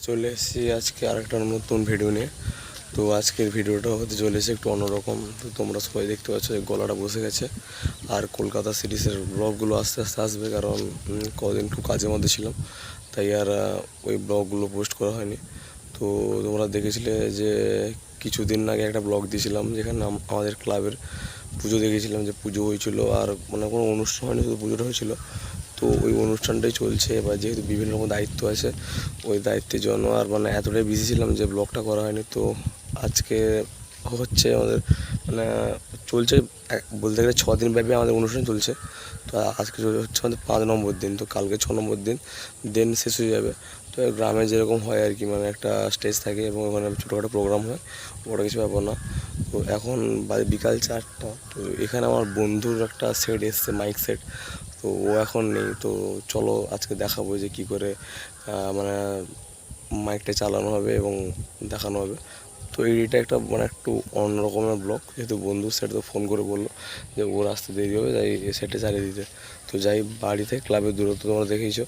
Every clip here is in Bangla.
চলে এসেছি আজকে আরেকটা নতুন ভিডিও নিয়ে। তো আজকের ভিডিওটা হতে চলে এসেছে একটু অন্যরকম। তো তোমরা সবাই দেখতে পাচ্ছ গলাটা বসে গেছে। আর কলকাতা সিরিজের ব্লগগুলো আস্তে আস্তে আসবে, কারণ কদিন একটু কাজের মধ্যে ছিলাম। তাই আর ওই ব্লগগুলো পোস্ট করা হয়নি। তো তোমরা দেখেছিলে যে কিছুদিন আগে একটা ব্লগ দিয়েছিলাম, যেখানে আমাদের ক্লাবের পুজো দেখেছিলাম, যে পুজো হয়েছিল। আর মানে কোনো অনুষ্ঠান হয়নি, শুধু পুজোটা হয়েছিল। তো ওই অনুষ্ঠানটাই চলছে। এবার যেহেতু বিভিন্ন রকম দায়িত্ব আছে, ওই দায়িত্বের জন্য আর মানে এতটাই বিজি ছিলাম যে ব্লগটা করা হয়নি। তো আজকে হচ্ছে আমাদের মানে চলছে বলতে গেলে ছ দিন ব্যাপী আমাদের অনুষ্ঠান চলছে। তো আজকে হচ্ছে আমাদের পাঁচ নম্বর দিন, তো কালকে ছ নম্বর দিন দিন শেষ হয়ে যাবে। তো গ্রামে যেরকম হয় আর কি মানে একটা স্টেজ থাকে এবং ওখানে ছোটোখাটো প্রোগ্রাম হয়, বড় কিছু ব্যাপার না। তো এখন বাজে বিকাল চারটা, তো এখানে আমার বন্ধুর একটা সেট এসছে মাইক সেট তো ও এখন নেই, তো চলো আজকে দেখাবো যে কী করে মানে মাইকটা চালানো হবে এবং দেখানো হবে। তো এইটা একটা মানে একটু অন্য রকমের ব্লগ যেহেতু বন্ধু সেটা তো ফোন করে বলল যে ওর আসতে দেরি হবে যাই সেটে চালিয়ে দিতে। তো যাই, বাড়িতে ক্লাবের দূরত্ব তোমরা দেখেইছো।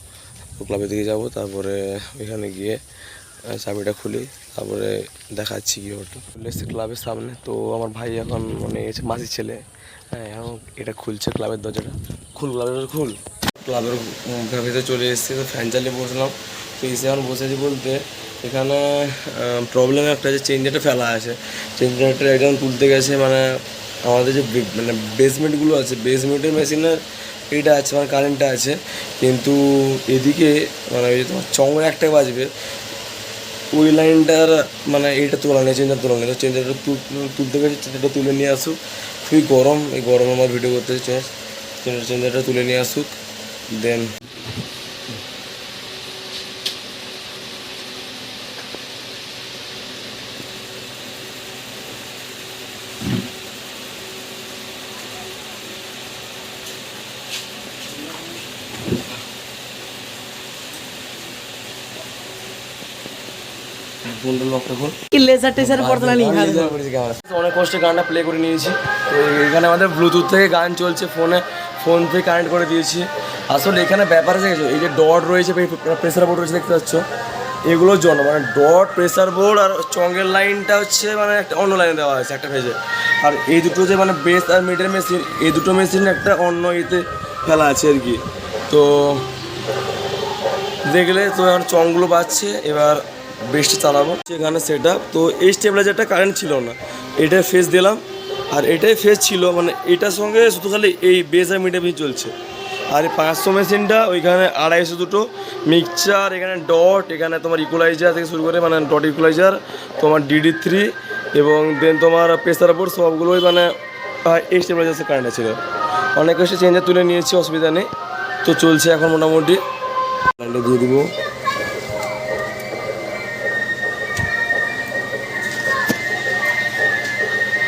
তো ক্লাবের দিকে যাব, তারপরে ওইখানে গিয়ে চাবিটা খুলি। তারপরে দেখাচ্ছি কি ওটা। এসেছি ক্লাবের সামনে। তো আমার ভাই এখন মানে মাসির ছেলে। হ্যাঁ এখন এটা খুলছে ক্লাবের দরজাটা। খুল ক্লাবের খুল। ক্লাবের ভেতরে চলে এসেছি তো ফ্যান চালিয়ে বসলাম। তো এসে এখন বসেছি বলতে এখানে প্রবলেম একটা যে চেঞ্জারটা ফেলা আছে। চেঞ্জারটা একজন তুলতে গেছে মানে আমাদের যে মানে বেসমেন্টগুলো আছে বেসমেন্টের মেশিনের এইটা আছে মানে কারেন্টটা আছে। কিন্তু এদিকে মানে ওই যে তোমার চংড়া একটা বাজবে ওই লাইনটার মানে এইটা তোলা নেই চেঞ্জার তোলা নেই। চেঞ্জারটা তুলতে গেছে চেঞ্জারটা তুলে নিয়ে আসুক। খুবই গরম, এই গরম আমার ভিডিও করতে চেঞ্জ চেঞ্জার চেঞ্জারটা তুলে নিয়ে আসুক। দেন ফোনটা কি লেজার টেজার ক্যামেরা। অনেক কষ্টে গানটা প্লে করে নিয়েছি। তো এখানে আমাদের ব্লুটুথ থেকে গান চলছে ফোনে ফোন থেকে কানেক্ট করে দিয়েছি। আসলে এখানে ব্যাপার আছে এই যে ডট রয়েছে প্রেসার বোর্ড রয়েছে দেখতে পাচ্ছ? এগুলোর জন্য মানে ডট প্রেসার বোর্ড আর চঙ্গের লাইনটা হচ্ছে মানে একটা অন্য লাইনে দেওয়া হয়েছে একটা পেজে আর এই দুটো যে মানে বেস আর মিডের মেশিন এই দুটো মেশিন একটা অন্য ইতে ফেলা আছে আর কি। তো দেখলে তো এখন চংগুলো পাচ্ছে এবার বেস্টে চালাবো। সেখানে সেট তো এই স্টেবিলাইজারটা কারেন্ট ছিল না। এটা ফেস দিলাম। আর এটাই ফেস ছিল মানে এটার সঙ্গে শুধু খালি এই বেস আর মিড চলছে। আর এই পাঁচশো মেশিনটা ওইখানে আড়াইশো দুটো মিক্সচার এখানে ডট এখানে তোমার ইকুলাইজার থেকে শুরু করে মানে ডট ইকুলাইজার তোমার ডিডি থ্রি এবং দেন তোমার প্রেসার বোর্ড সবগুলোই মানে এই স্টেবিলাইজার কারেন্ট ছিল। অনেক এসে চেঞ্জার তুলে নিয়েছি, অসুবিধা নেই। তো চলছে এখন মোটামুটি। লাইনটা দিয়ে দিব।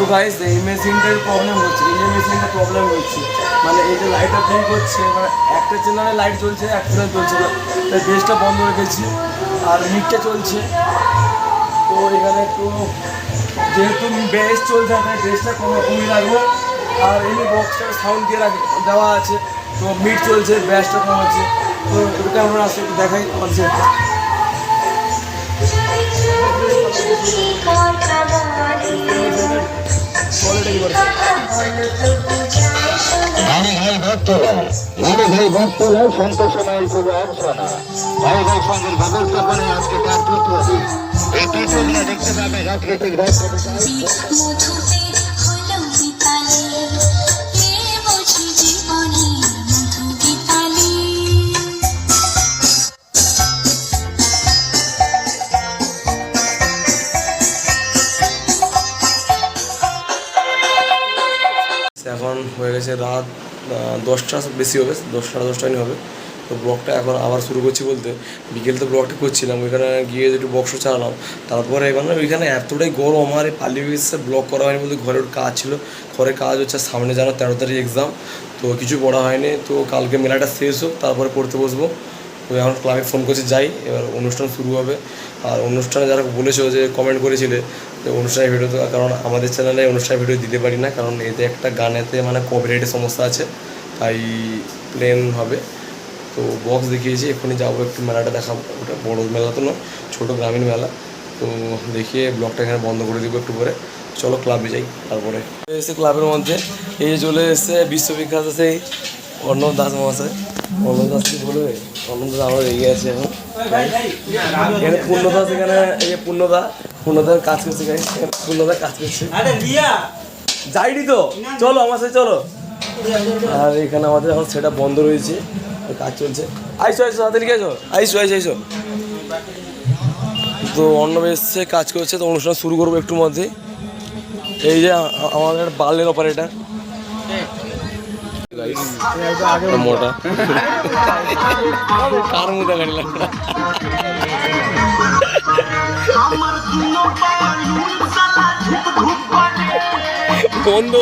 তো গাইস এই মেশিনটার প্রবলেম হচ্ছে এই যে মেশিনটা প্রবলেম হচ্ছে। মানে এই যে লাইটটা ফেল করছে মানে একটা চ্যানেলে লাইট জ্বলছে, একটা চ্যানেল চলছে না। তাই বেসটা বন্ধ রেখেছি, আর মিটটা চলছে। তো এখানে একটু, যেহেতু বেস চলছে তাই বেসটা কম কমিয়ে রাখব আর এমনি বক্সটা সাউন্ড দিয়ে রাখ, দেওয়া আছে। তো মিট চলছে ব্যাসটা কম আছে। তো এটা আমরা আসলে দেখাই আমার ভাই ভাই ভক্তরা সন্তোষ সময়ের পুরো অপশনা ভাই ভাই সঙ্গের ব্যবস্থাপনায় আজকে তার প্রতিযোগিতা দেখতে পাবে রাজনৈতিক এখন হয়ে গেছে রাত দশটা বেশি হবে, দশটা দশটাই হবে। তো ব্লগটা এখন আবার শুরু করছি বলতে, বিকেল তো ব্লগটা করছিলাম, ওইখানে গিয়ে একটু বক্স চালালাম, তারপরে এবার ওইখানে এতটাই গরম, আমার এই পালিয়ে ব্লগ করা হয়নি বলতে ঘরের কাজ ছিল। ঘরের কাজ হচ্ছে সামনে জানো তেরো তারিখ এক্সাম তো কিছু পড়া হয়নি, তো কালকে মেলাটা শেষ হোক, তারপরে পড়তে বসবো। তো এখন ক্লাবে ফোন করছে, যাই, এবার অনুষ্ঠান শুরু হবে। আর অনুষ্ঠানে যারা বলেছ যে কমেন্ট করেছিলে, যে অনুষ্ঠানের ভিডিও তো, কারণ আমাদের চ্যানেলে অনুষ্ঠানের ভিডিও দিতে পারি না, কারণ এতে একটা গানেতে মানে কপিরাইটের সমস্যা আছে, তাই প্লেন হবে। তো বক্স দেখিয়েছি এক্ষুনি যাব একটু মেলাটা দেখাবো। ওটা বড় মেলা তো নয়, ছোটো গ্রামীণ মেলা। তো দেখিয়ে ব্লগটা এখানে বন্ধ করে দিব একটু পরে। চলো ক্লাবে যাই, তারপরে। এসে ক্লাবের মধ্যে, এই চলে এসছে বিশ্ববিখ্যাত সেই অর্ণব দাস মহাশয়। দাস বলবে আমার আছে এখন এখানে এখানে এই যে কাজ করছে কাজ করছে তো চলো আমার সাথে চলো আর এখানে আমাদের এখন সেটা বন্ধ রয়েছে কাজ চলছে আইসো আইসো হাতে লিখে আইসো আইসো আইসো আইসো তো অর্ণব এসছে কাজ করছে তো অনুষ্ঠান শুরু করব একটু মধ্যে এই যে আমাদের বার্লের অপারেটার মোটা কার মধ্যে গাড়ি লাগবে বন্ধ।